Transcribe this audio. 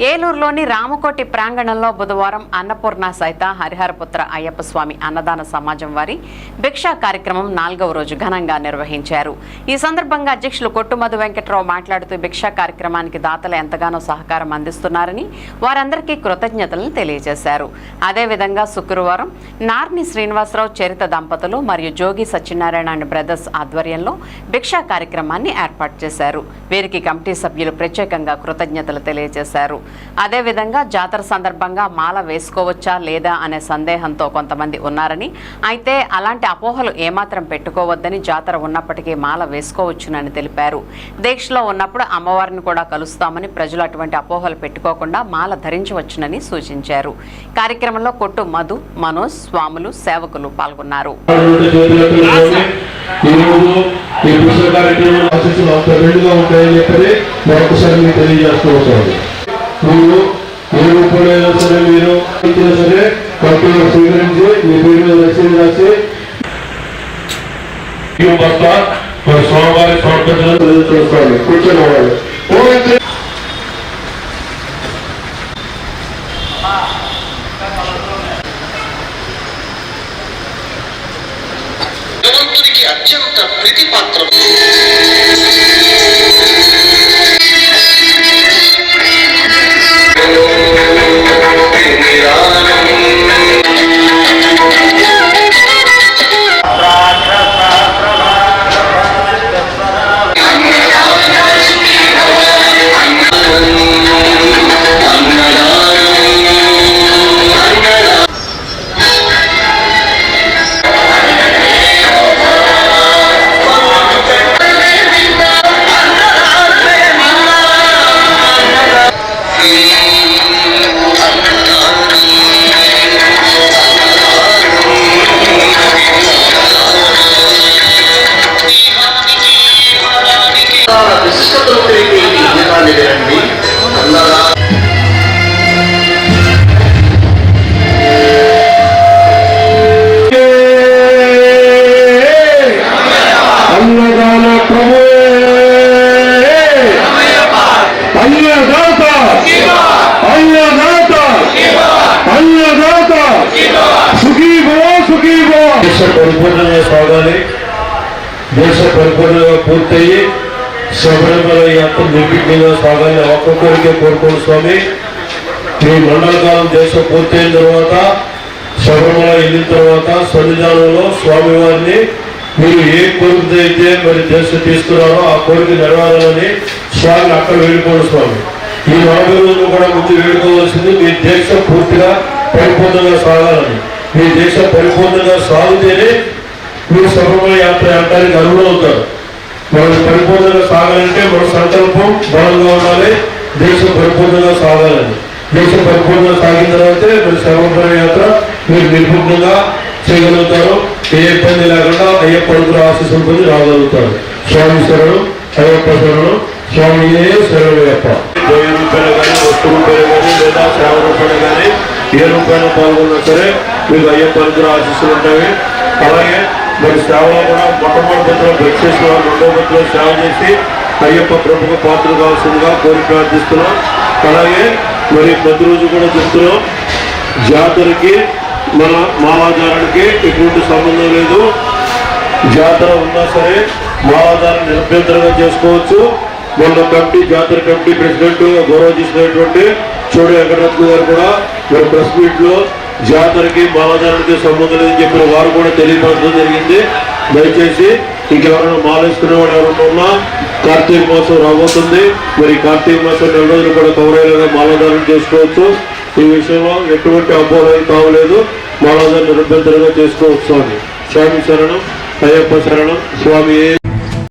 ఏలూరులోని రామకోటి ప్రాంగణంలో బుధవారం అన్నపూర్ణ సైత హరిహరపుత్ర అయ్యప్ప స్వామి అన్నదాన సమాజం వారి భిక్షా కార్యక్రమం నాలుగవ రోజు ఘనంగా నిర్వహించారు. ఈ సందర్భంగా అధ్యక్షులు కొట్టుమధు వెంకట్రావు మాట్లాడుతూ భిక్షా కార్యక్రమానికి దాతలు ఎంతగానో సహకారం అందిస్తున్నారని వారందరికీ కృతజ్ఞతలను తెలియజేశారు. అదేవిధంగా శుక్రవారం నార్ని శ్రీనివాసరావు చరిత దంపతులు మరియు జోగి సత్యనారాయణ అండ్ బ్రదర్స్ ఆధ్వర్యంలో భిక్షా కార్యక్రమాన్ని ఏర్పాటు చేశారు. వీరికి కమిటీ సభ్యులు ప్రత్యేకంగా కృతజ్ఞతలు తెలియజేశారు. అదేవిధంగా జాతర సందర్భంగా మాల వేసుకోవచ్చా లేదా అనే సందేహంతో కొంతమంది ఉన్నారని. అయితే అలాంటి అపోహలు ఏమాత్రం పెట్టుకోవద్దని జాతర ఉన్నప్పటికీ మాల వేసుకోవచ్చునని తెలిపారు. దీక్షలో ఉన్నప్పుడు అమ్మవారిని కూడా కలుస్తామని ప్రజలు అటువంటి అపోహలు పెట్టుకోకుండా మాల ధరించవచ్చునని సూచించారు. కార్యక్రమంలో కొట్టు మధు మనోజ్ స్వాములు సేవకులు పాల్గొన్నారు. ఈ పుస్తక ఆశీస్సులు అంత రెండుగా ఉంటాయని చెప్పి మరొకసారి తెలియజేస్తూ మీరు ఏ రూపంలో సరే మీరు ఇచ్చినా సరే కంపెనీ స్వీకరించి మీ పేరు మీద రసీదు రాసి ఈ బస్తా కూర్చొని భగవంతునికి అత్యంత ప్రీతిపాత్రం విశిష్టతలు వినండి అన్నదా అన్నదాన ప్రభువే అన్నదాత. అన్నదాత. అన్నదాత. సుఖీభో సుఖీభో దేశ పరిపూర్ణంగా సాగాలి. దేశ పరిపూర్ణంగా పూర్తయి శబరిమల యాత్ర నిర్విఘ్నంగా సాగాలి. ఒక్కొక్కరికే కోరుకోండి స్వామి. మీ మండల కాలం దేశం పూర్తయిన తర్వాత శబరిమల వెళ్ళిన తర్వాత సన్నిధానంలో స్వామివారిని మీరు ఏ కోరిక అయితే మరి దేశం తీసుకున్నారో ఆ కోరిక నెరవేరాలని స్వామిని అక్కడ వేడుకోండి స్వామి. ఈ నలభై రోజులు కూడా ముందు వేడుకోవాల్సింది మీ దేశం పూర్తిగా పరిపూర్ణంగా సాగాలని. మీ దేశం పరిపూర్ణంగా సాగితేనే మీరు శబరిమల యాత్ర వెళ్ళడానికి అర్హులవుతారు మనం పరిపూర్ణంగా సాగాలంటే మన సంకల్పం బలంగా ఉండాలి. దేశం పరిపూర్ణంగా సాగాలని. దేశం పరిపూర్ణంగా సాగిన తర్వాతే మరి శబరిమల యాత్ర మీరు నిర్భుణంగా చేయగలుగుతారు. ఏ ఇబ్బంది లేకుండా అయ్యప్ప అడుగుల ఆశీస్సులు పొంది రాగలుగుతారు. స్వామి శరణం అయ్యప్ప శరణం స్వామి శరణయ్యప్ప వెయ్యి రూపాయలు కానీ వస్తు రూపాయలు కానీ లేదా సేవ రూపాయలు కానీ ఏ రూపాయలు పాల్గొన్నా సరే మీకు అయ్యప్ప అడుగుల ఆశీస్సులు ఉంటాయి. అలాగే మరి సేవలో కూడా మొట్టమొదటిలో బ్రష్ రెండో సేవ చేసి అయ్యప్ప ప్రముఖ పాత్ర కావాల్సిందిగా కోరి ప్రార్థిస్తున్నాం. అలాగే మరి ప్రతిరోజు కూడా చెప్తున్నాం. జాతరకి మన మాలాచారానికి ఎటువంటి సంబంధం లేదు. జాతర ఉన్నా సరే మాలాచారం నిరభ్యంతరంగా చేసుకోవచ్చు. మొన్న కమిటీ జాతర కమిటీ ప్రెసిడెంట్ గౌరవ చేసినటువంటి చోడు వెంకటరత్న గారు కూడా మరి ప్రెస్ మీట్లో జాతరకి మాలాచారానికి సంబంధం లేదని చెప్పిన వారు కూడా తెలియపరచడం జరిగింది. దయచేసి ఇంకెవరైనా మాలేసుకునే వాడు ఎవరైనా ఉన్నా కార్తీక మాసం రాబోతుంది. మరి కార్తీక మాసం నెల రోజులు కూడా కవర్ అయ్యేలాగా మాలాధారణ చేసుకోవచ్చు. ఈ విషయంలో ఎటువంటి అపోహలు కావలేదు. మాలాధారణ నిరభ్యంతరంగా చేసుకోవచ్చు స్వామి. స్వామి శరణం అయ్యప్ప శరణం స్వామి